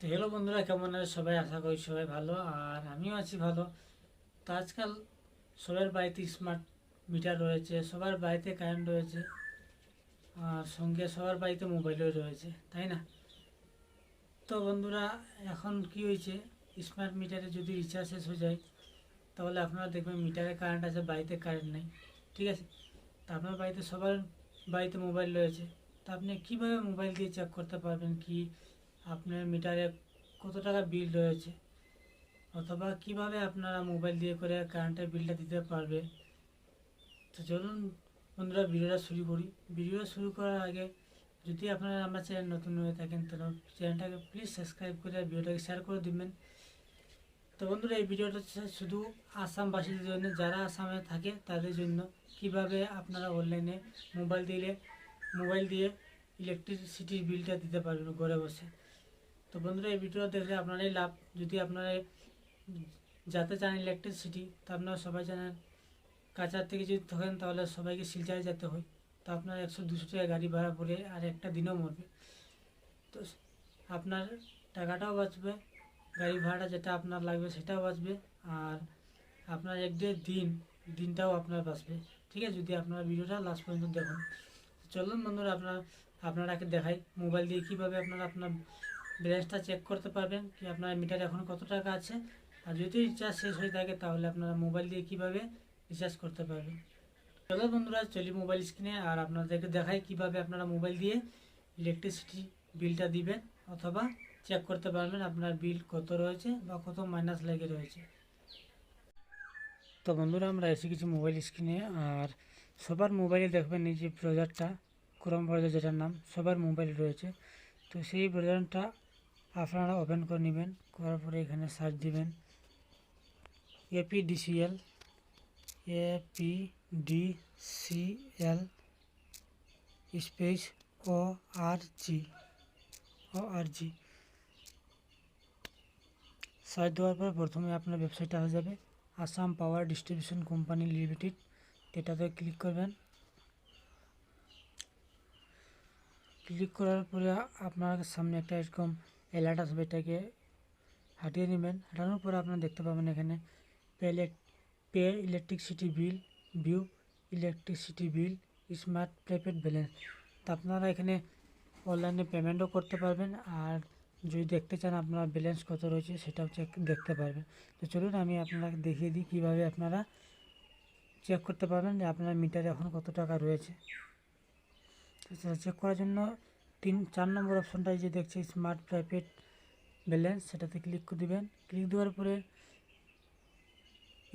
তো হ্যালো বন্ধুরা, কেমন আছে? সবাই আশা করি সবাই ভালো, আর আমিও আছি ভালো। তো আজকাল সবার বাড়িতে স্মার্ট মিটার রয়েছে, সবার বাড়িতে কারেন্ট রয়েছে, আর সঙ্গে সবার বাড়িতে মোবাইলও রয়েছে, তাই না? তো বন্ধুরা, এখন কি হয়েছে? স্মার্ট মিটারে যদি রিচার্জ শেষ হয়ে যায়, তাহলে আপনারা দেখবেন মিটারে কারেন্ট আছে, বাড়িতে কারেন্ট নেই, ঠিক আছে? তা আপনার বাড়িতে সবার বাড়িতে মোবাইল রয়েছে, তা আপনি কীভাবে মোবাইল দিয়ে চেক করতে পারবেন? কি আপনার মিটারে কত টাকা বিল রয়েছে? অথবা কীভাবে আপনারা মোবাইল দিয়ে করে কারেন্টের বিলটা দিতে পারবে? তো চলুন বন্ধুরা, ভিডিওটা শুরু করি। ভিডিও শুরু করার আগে যদি আপনারা আমার চ্যানেল নতুন হয়ে থাকেন, তাহলে চ্যানেলটাকে প্লিজ সাবস্ক্রাইব করে ভিডিওটাকে শেয়ার করে দিবেন। তো বন্ধুরা, এই ভিডিওটা শুধু আসামবাসীদের জন্য, যারা আসামে থাকে তাদের জন্য। কীভাবে আপনারা অনলাইনে মোবাইল দিলে, মোবাইল দিয়ে ইলেকট্রিসিটির বিলটা দিতে পারবেন ঘরে বসে? বন্ধুরা, এই ভিডিও দেখলে আপনারাই লাভ। যদি আপনারা যাতে চান ইলেকট্রিসিটি তা আপনারা সবাই জানেন কাছার থেকে যদি থাকেন, তাহলে সবাইকে শিলচারে যেতে হয়। তো আপনার একশো দুশো টাকা গাড়ি ভাড়া পড়ে আর একটা দিনও মরবে। তো আপনার টাকাটাও বাঁচবে, গাড়ি ভাড়া যেটা আপনার লাগবে সেটাও বাঁচবে, আর আপনার এক দেড় দিন, দিনটাও আপনার বাঁচবে। ঠিক আছে? যদি আপনার ভিডিওটা লাস্ট পর্যন্ত দেখুন। চলুন বন্ধুরা, আপনার, আপনারাকে দেখাই মোবাইল দিয়ে কীভাবে আপনারা, আপনার ব্যালেন্সটা চেক করতে পারবেন কি আপনার মিটার এখন কত টাকা আছে। আর যদি রিচার্জ শেষ হয়ে থাকে, তাহলে আপনারা মোবাইল দিয়ে কীভাবে রিচার্জ করতে পারবেন। চলো বন্ধুরা, চলি মোবাইল স্ক্রিনে আর আপনাদেরকে দেখাই কীভাবে আপনারা মোবাইল দিয়ে ইলেকট্রিসিটি বিলটা দিবেন অথবা চেক করতে পারবেন আপনার বিল কত রয়েছে বা কত মাইনাস লেগে রয়েছে। তো বন্ধুরা, আমরা এসে গেছি মোবাইল স্ক্রিনে আর সবার মোবাইলে দেখবেন এই যে ব্রাউজারটা ক্রোম ব্রাউজার যেটার নাম, সবার মোবাইল রয়েছে। তো সেই ব্রাউজারটা আপনারা ওপেন করে নেবেন, করার পরে এখানে সার্চ দিবেন। APDCL APDCL space O R G O R G search দেওয়ার পর প্রথমে আপনার ওয়েবসাইটটা হয়ে যাবে। Assam power distribution company limited এটাতে ক্লিক করবেন। ক্লিক করার পরে আপনার সামনে একটা এরকম অ্যালার্ট আসবে এটাকে হাঁটিয়ে নেবেন। হাঁটানোর পরে আপনারা দেখতে পাবেন এখানে pay pay electricity bill view electricity bill smart prepaid balance তা আপনারা এখানে অনলাইনে পেমেন্টও করতে পারবেন আর যদি দেখতে চান আপনার ব্যালেন্স কত রয়েছে, সেটাও চেক দেখতে পারবেন। তো চলুন আমি আপনাকে দেখিয়ে দিই কীভাবে আপনারা চেক করতে পারবেন যে আপনার মিটারে এখন কত টাকা রয়েছে। চেক করার জন্য তিন, চার নম্বর অপশনটা যে দেখছি স্মার্ট প্রাইভেট ব্যালেন্স সেটাতে ক্লিক করে দেবেন। ক্লিক দেওয়ার পরে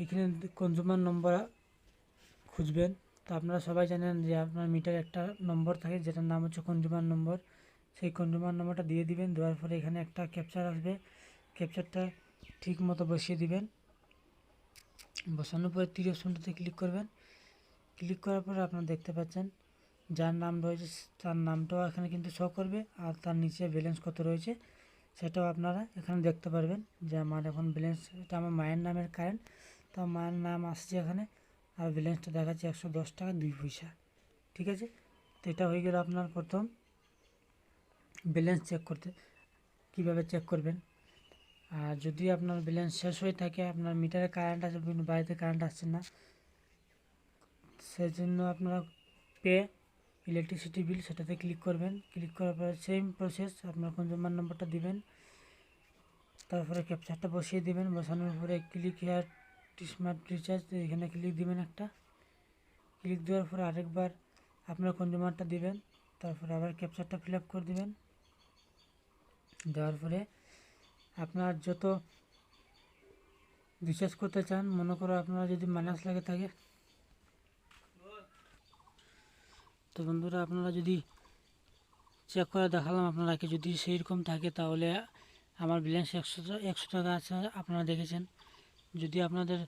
এখানে কনজিউমার নম্বর খুঁজবেন। তো আপনারা সবাই জানেন যে আপনার মিটার একটা নম্বর থাকে, যেটার নাম হচ্ছে কনজিউমার নম্বর সেই কনজিউমার নম্বরটা দিয়ে দিবেন, দেওয়ার পরে এখানে একটা ক্যাপচার আসবে। ক্যাপচারটা ঠিক মতো বসিয়ে দিবেন। বসানোর পরে তীর অপশনটাতে ক্লিক করবেন। ক্লিক করার পরে আপনারা দেখতে পাচ্ছেন যার নাম রয়েছে, তার নামটাও এখানে কিন্তু শো করবে আর তার নিচে ব্যালেন্স কত রয়েছে সেটাও আপনারা এখানে দেখতে পারবেন যে আমার এখন ব্যালেন্স এটা আমার মায়ের নামের কারেন্ট তো মায়ের নাম আসছে এখানে আর ব্যালেন্সটা দেখাচ্ছে একশো দশ টাকা দুই পয়সা, ঠিক আছে? তো এটা হয়ে গেল আপনার প্রথম ব্যালেন্স চেক করতে, কীভাবে চেক করবেন? আর যদি আপনার ব্যালেন্স শেষ হয়ে থাকে, আপনার মিটারে কারেন্ট আছে বাড়িতে কারেন্ট আসছে না সেই জন্য আপনারা পে ইলেকট্রিসিটি বিল সেটাতে ক্লিক করবেন। ক্লিক করার পরে সেম প্রসেস আপনার কনজিউমার নম্বরটা দিবেন। তারপরে ক্যাপচারটা বসিয়ে দিবেন। বসানোর পরে ক্লিক হেয়ার স্মার্ট রিচার্জ এখানে ক্লিক দিবেন একটা। ক্লিক দেওয়ার পরে আরেকবার আপনার কনজিউমারটা দিবেন, তারপরে আবার ক্যাপচারটা ফিল আপ করে দিবেন। দেওয়ার পরে আপনার যত রিচার্জ করতে চান, মনে করো আপনারা যদি মাইনাস লাগে থাকে তো বন্ধুরা, আপনারা যদি চেক করে দেখালাম আপনারাকে যদি সেই রকম থাকে তাহলে আমার ব্যালেন্স একশো একশো টাকা আছে, আপনারা দেখেছেন। যদি আপনাদের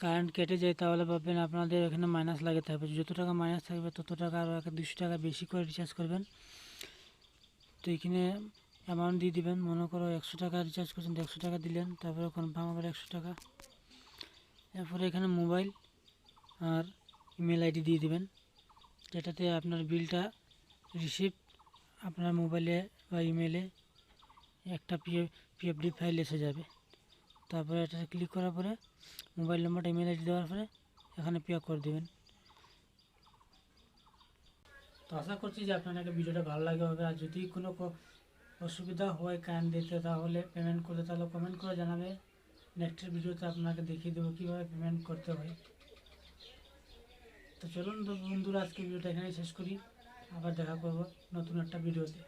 কারেন্ট কেটে যায় তাহলে ভাববেন আপনাদের এখানে মাইনাস লাগে থাকবে যত টাকা মাইনাস থাকবে, তত টাকা আরও একটা দুশো টাকা বেশি করে রিচার্জ করবেন। তো এখানে অ্যামাউন্ট দিয়ে দিবেন। মনে করো একশো টাকা রিচার্জ করছেন একশো টাকা দিলেন। তারপরে কনফার্ম আবার একশো টাকা। এরপরে এখানে মোবাইল আর ইমেল আইডি দিয়ে দিবেন। যেটাতে আপনার বিলটা রিসিপ্ট আপনার মোবাইলে বা ইমেলে একটা পিএ পিএফডি ফাইল এসে যাবে। তারপরে এটা ক্লিক করার পরে মোবাইল নাম্বারটা ইমেল আইডি দেওয়ার পরে এখানে পে করে দেবেন। তো আশা করছি যে আপনাকে ভিডিওটা ভালো লাগে হবে। আর যদি কোনো অসুবিধা হয় কারেন্ট দিতে তাহলে পেমেন্ট করতে তাহলে কমেন্ট করে জানাবে। নেক্সট ভিডিওতে আপনাকে দেখিয়ে দেবো কীভাবে পেমেন্ট করতে হয়। তো চলুন বন্ধুরা আজকে ভিডিওটা এখানে শেষ করি। আবার দেখা করব নতুন একটা ভিডিওতে